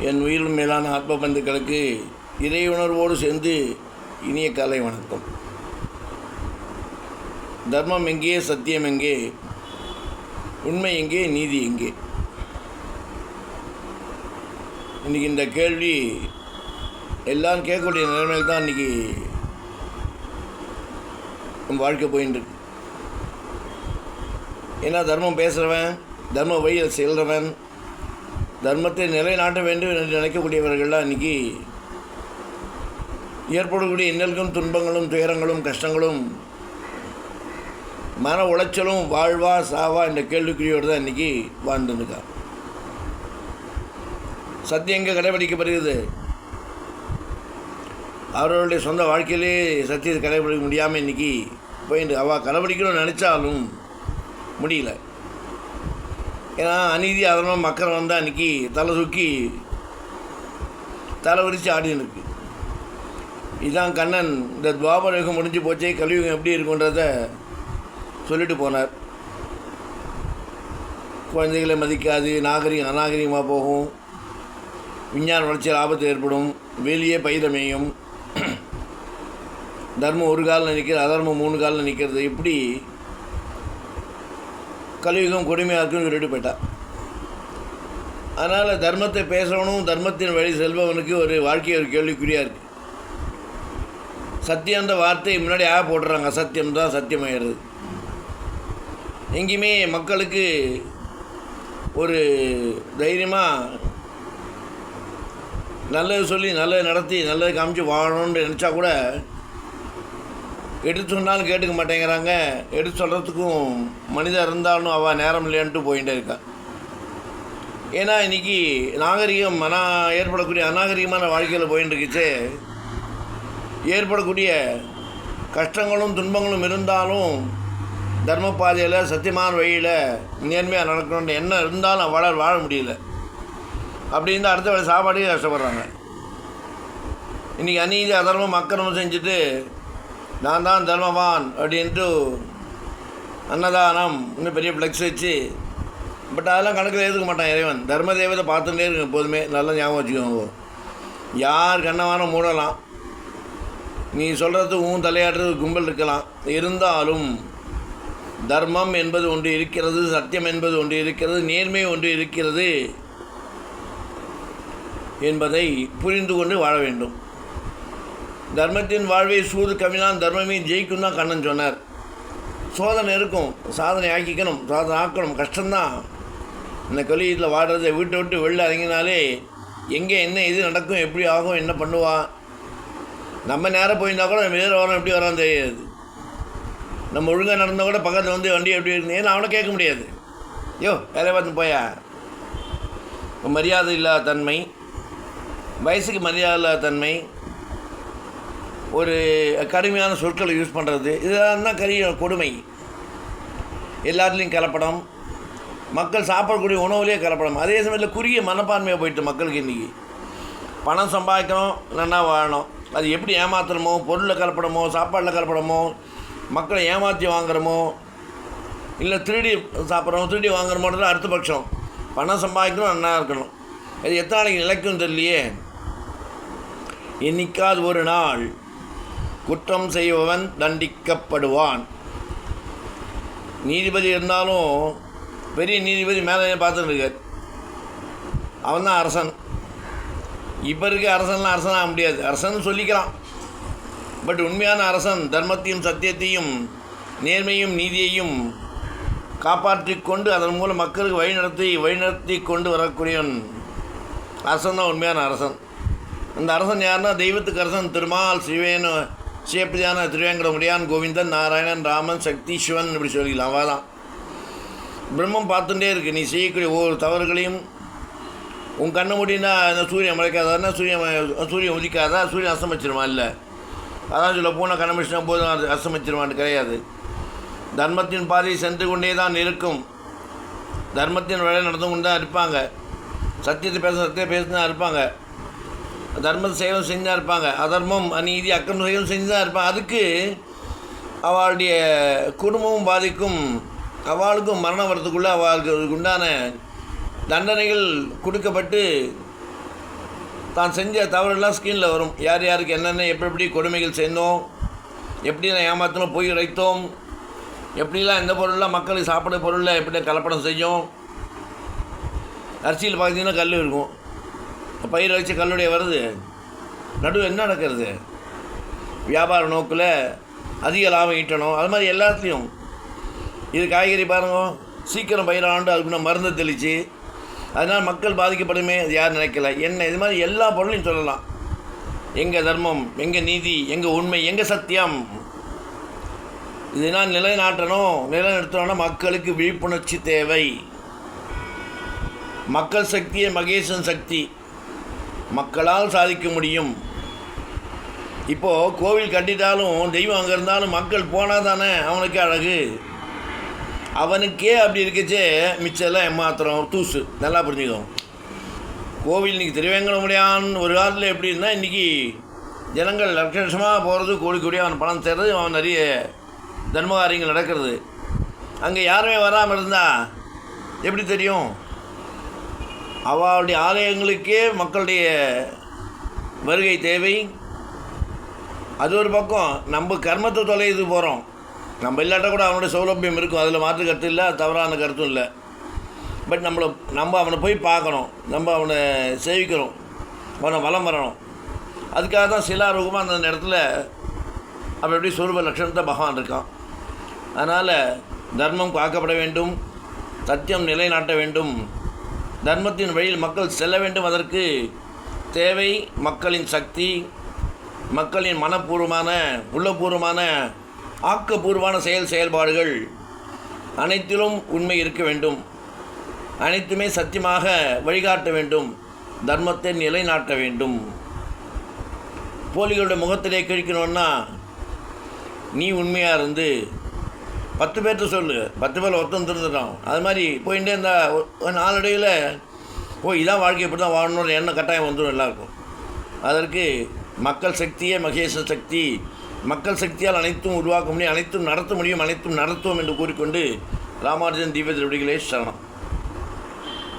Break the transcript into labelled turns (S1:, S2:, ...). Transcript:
S1: என் உயிர் மேலான ஆத்ம பந்துக்களுக்கு இறை உணர்வோடு சேர்ந்து இனிய காலை வணக்கம். தர்மம் எங்கே சத்தியம் எங்கே உண்மை எங்கே நீதி எங்கே? இன்றைக்கி இந்த கேள்வி எல்லாம் கேட்கக்கூடிய நிலைமையில் தான் இன்றைக்கி வாழ்க்கை போயின்னு இருக்கு ஏன்னா தர்மம் பேசுகிறவன் தர்ம வழியில் செல்கிறவன் தர்மத்தை நிலைநாட்ட வேண்டும் என்று நினைக்கக்கூடியவர்கள்லாம் இன்றைக்கி ஏற்படக்கூடிய இன்னல்களும் துன்பங்களும் துயரங்களும் கஷ்டங்களும் மன உளைச்சலும் வாழ்வா சாவா என்ற கேள்விக்குறியோடு தான் இன்றைக்கி வாழ்ந்துருக்கா சத்தியம் எங்கே கடைபிடிக்கப்படுகிறது? அவர்களுடைய சொந்த வாழ்க்கையிலே சத்தியத்தை கடைபிடிக்க முடியாமல் இன்றைக்கி போயிட்டு அவள் கடைபிடிக்கணும்னு நினச்சாலும் முடியல. ஏன்னா அநீதி அதனால் மக்கள் வந்தால் அன்றைக்கி தலை தூக்கி தலை விரித்து ஆடின்னு இருக்கு. இதுதான் கண்ணன். இந்த துவாபர யுகம் முடிஞ்சு போச்சே. கலியுகம் எப்படி இருக்குன்றத சொல்லிட்டு போனார். குழந்தைகளை மதிக்காது நாகரிகம் அநாகரிகமாக போகும். விஞ்ஞான வளர்ச்சியில் ஆபத்து ஏற்படும். வெளியே பயிரமையும் தர்மம் ஒரு காலில் நிற்கிறது அதர்மம் மூணு காலில் நிற்கிறது. எப்படி கலியுகம் கொடுமையாக இருக்குன்னு சொல்லிட்டு போயிட்டா. அதனால் தர்மத்தை பேசணும் தர்மத்தின் வழி செல்பவனுக்கு ஒரு வாழ்க்கை ஒரு கேள்விக்குறியாக இருக்குது சத்தியன்ற வார்த்தை முன்னாடி ஆ போடுறாங்க அசத்தியம் தான் சத்தியமாயிடுது. எங்கேயுமே மக்களுக்கு ஒரு தைரியமாக நல்லது சொல்லி நல்லது நடத்தி நல்லது காமிச்சு வாழணும்னு நினச்சா கூட எடுத்து சொன்னாலும் கேட்டுக்க மாட்டேங்கிறாங்க. எடுத்து சொல்கிறதுக்கும் மனிதன் இருந்தாலும் அவள் நேரம் இல்லைன்ட்டு போயிட்டே இருக்கான். ஏன்னா இன்றைக்கி நாகரிகம் மன ஏற்படக்கூடிய அநாகரிகமான வாழ்க்கையில் போயின்னு ஏற்படக்கூடிய கஷ்டங்களும் துன்பங்களும் இருந்தாலும் தர்ம பாதையில் சத்தியமான வழியில் நேர்மையாக நடக்கணும்னு எண்ணம் இருந்தாலும் வாழ வாழ முடியல. அப்படி இருந்தால் அடுத்த வேலை சாப்பாடே கஷ்டப்படுறாங்க. இன்றைக்கி அநீதி அதர்மம் அக்கிரமம் செஞ்சுட்டு நான் தான் தர்மவான் அப்படின்ட்டு அன்னதானம் இன்னும் பெரிய ஃப்ளெக்ஸ் வச்சு பட் அதெல்லாம் கணக்கில் ஏற்றுக்க மாட்டான் இறைவன். தர்ம தேவதை பார்த்துட்டே இருக்கு எப்போதுமே நல்லா ஞாபகம் வச்சுக்கோங்க. யார் கண்ணவானம் மூடலாம். நீ சொல்கிறது உன் தலையாடுறது கும்பல் இருக்கலாம். இருந்தாலும் தர்மம் என்பது ஒன்று இருக்கிறது சத்தியம் என்பது ஒன்று இருக்கிறது நேர்மை ஒன்று இருக்கிறது என்பதை புரிந்து கொண்டு வாழ வேண்டும். தர்மத்தின் வாழ்வை சூது கவினான் தர்மமே ஜெயிக்கும் தான் கண்ணன் சொன்னார். சோதனை இருக்கும். சாதனை ஆக்கிக்கணும். சாதனை ஆக்கணும். கஷ்டம்தான். இந்த கலியுகத்தில் வாடுறதை வீட்டை விட்டு வெளில இறங்கினாலே எங்கே என்ன இது நடக்கும் எப்படி ஆகும் என்ன பண்ணுவான் நம்ம நேரம் போயிருந்தா கூட வேறு வரோம் எப்படி வரான்னு தெரியாது. நம்ம ஒழுங்காக நடந்தால் கூட பக்கத்தில் வந்து வண்டி எப்படி இருந்தது ஏன்னா அவனை கேட்க முடியாது. யோ வேலையை பார்த்து போயா? மரியாதை இல்லாத தன்மை. வயசுக்கு மரியாதை இல்லாத தன்மை. ஒரு கடுமையான சொற்களை யூஸ் பண்ணுறது இதெல்லாம் தான் கரிய கொடுமை. எல்லாத்துலேயும் கலப்படம். மக்கள் சாப்பிடக்கூடிய உணவுலேயே கலப்படம். அதே சமயத்தில் குறுகிய மனப்பான்மையாக போயிட்டு மக்களுக்கு இன்றைக்கி பணம் சம்பாதிக்கணும் நல்லா வாழணும். அது எப்படி ஏமாத்துறமோ பொருளில் கலப்படமோ சாப்பாட்டில் கலப்படமோ மக்களை ஏமாற்றி வாங்குறமோ இல்லை திருடி சாப்பிட்றோம் திருடி வாங்குறமோன்றது அடுத்த பட்சம். பணம் சம்பாதிக்கணும் நல்லா இருக்கணும். அது எத்தனை நாளைக்கு நிலைக்கும் தெரியலையே. என்னைக்காவது ஒரு நாள் குற்றம் செய்பவன் தண்டிக்கப்படுவான். நீதிபதி இருந்தாலும் பெரிய நீதிபதி மேலே பார்த்துட்டு இருக்கார். அவன் தான் அரசன். இப்போ இருக்க அரசன்லாம் அரசனாக முடியாது. அரசன் சொல்லிக்கலாம் பட் உண்மையான அரசன் தர்மத்தையும் சத்தியத்தையும் நேர்மையும் நீதியையும் காப்பாற்றி கொண்டு அதன் மூலம் மக்களுக்கு வழிநடத்தி வழிநடத்தி கொண்டு வரக்கூடியவன் அரசன் தான் உண்மையான அரசன். அந்த அரசன் யாருன்னா தெய்வத்துக்கு அரசன். திருமால் சிவேன்னு சிவப்பிரியான திருவேங்கடமுடியான் கோவிந்தன் நாராயணன் ராமன் சக்தி சிவன் இப்படி சொல்லிக்கலாம். வாலாம் பிரம்மம் பார்த்துட்டே இருக்குது நீ செய்யக்கூடிய ஒவ்வொரு தவறுகளையும் உன் கண்ணு முடினா இந்த சூரியன் முளைக்காதான்னா சூரியன் சூரியன் உதிக்காதா? சூரியன் அஸ்தமிச்சிருமா இல்லை. அதான் சொல்ல போனால் கண்ணமிச்சினா போதும் அது அஸ்தமிச்சிருமான்னு கிடையாது. தர்மத்தின் பாதை சென்று கொண்டே தான் இருக்கும். தர்மத்தின் வழி நடந்து கொண்டு தான் இருப்பாங்க. சத்தியத்தை பேச சத்தியம் பேசி தான் இருப்பாங்க. தர்மத்தை செய்யவும் செஞ்சு தான் இருப்பாங்க. அதர்மம் அநீதி அக்கம் செய்யவும் செஞ்சு தான் இருப்பாங்க. அதுக்கு அவளுடைய குடும்பமும் பாதிக்கும். அவளுக்கும் மரணம் வரத்துக்குள்ளே அவளுக்கு உண்டான தண்டனைகள் கொடுக்கப்பட்டு தான் செஞ்ச தவறெல்லாம் ஸ்க்ரீனில் வரும். யார் யாருக்கு என்னென்ன எப்படி எப்படி கொடுமைகள் செய்தோம் எப்படிலாம் ஏமாற்றணும் போய் உரைத்தோம் எப்படிலாம் எந்த பொருள்லாம் மக்களுக்கு சாப்பிட பொருளில் எப்படி கலப்படம் செய்யும். அரிசியில் பார்த்தீங்கன்னா கல் இருக்கும். பயிர் வச்சு கல்லுடைய வருது. நடுவு என்ன நடக்கிறது? வியாபார நோக்கில் அதிக லாபம் ஈட்டணும். அது மாதிரி எல்லாத்துலேயும். இது காய்கறி பாருங்க. சீக்கிரம் பயிராண்டு அதுக்கு மருந்து தெளித்து அதனால் மக்கள் பாதிக்கப்படுமே அது யார் நினைக்கல. என்ன இது மாதிரி எல்லா பொருளையும் சொல்லலாம். எங்கள் தர்மம் எங்கள் நீதி எங்கள் உண்மை எங்கள் சத்தியம். இதெல்லாம் நிலைநாட்டணும். நிலைநிறுத்தணும்னா மக்களுக்கு விழிப்புணர்ச்சி தேவை. மக்கள் சக்தியே மகேசன் சக்தி. மக்களால் சாதிக்க முடியும். இப்போது கோவில் கட்டிட்டாலும் தெய்வம் அங்கே இருந்தாலும் மக்கள் போனால் தானே அவனுக்கே அழகு. அவனுக்கே அப்படி இருக்கச்சே மிச்சம்லாம் ஏமாத்திரம் தூசு. நல்லா புரிஞ்சுக்கோ. கோவில் இன்றைக்கி திருவேங்கடமுடியான்னு ஒரு காலத்தில் எப்படி இருந்தால் இன்றைக்கி ஜனங்கள் லட்ச லட்சமாக போகிறது கோடி கோடியாக அவன் பணம் தர்றது அவன் நிறைய தர்ம காரியங்கள் நடக்கிறது. அங்கே யாருமே வராமல் இருந்தால் எப்படி தெரியும்? அவளுடைய ஆலயங்களுக்கே மக்களுடைய வருகை தேவை. அது ஒரு பக்கம் நம்ம கர்மத்தை தொலைது போகிறோம் நம்ம இல்லாட்ட கூட அவனுடைய சௌலபியம் இருக்கும் அதில் மாற்று கருத்து இல்லை தவறான கருத்தும் இல்லை. பட் நம்மளை நம்ம அவனை போய் பார்க்கணும் நம்ம அவனை சேவிக்கிறோம் அவனை வலம் வரணும். அதுக்காக தான் சிலாரூபமாக அந்த இடத்துல அப்படி எப்படி சொரூப லட்சணத்தை பகவான் இருக்கான். அதனால் தர்மம் காக்கப்பட வேண்டும் சத்தியம் நிலைநாட்ட வேண்டும். தர்மத்தின் வழியில் மக்கள் செல்ல வேண்டும். அதற்கு தேவை மக்களின் சக்தி மக்களின் மனப்பூர்வமான உள்ளபூர்வமான ஆக்கப்பூர்வமான செயல் செயல்பாடுகள் அனைத்திலும் உண்மை இருக்க வேண்டும். அனைத்துமே சத்தியமாக வழிகாட்ட வேண்டும். தர்மத்தை நிலைநாட்ட வேண்டும். போலிகளுடைய முகத்திலே கிழிக்கணும்னா நீ உண்மையாக இருந்து பத்து பேர்த்த சொல்லு. பத்து பேர் ஒருத்தன் திருந்துட்டான். அது மாதிரி போயிட்டே இருந்தால் ஒரு நாளடைவில் ஓ இதான் வாழ்க்கை இப்படி தான் வாழணுன்ற எண்ணம் கட்டாயம் வந்துடும் எல்லாருக்கும். அதற்கு மக்கள் சக்தியே மகேச சக்தி. மக்கள் சக்தியால் அனைத்தும் உருவாக்க முடியும் அனைத்தும் நடத்த முடியும் அனைத்தும் நடத்துவோம் என்று கூறிக்கொண்டு ராமானுஜன் தீப திருவடிகளே சரணம்.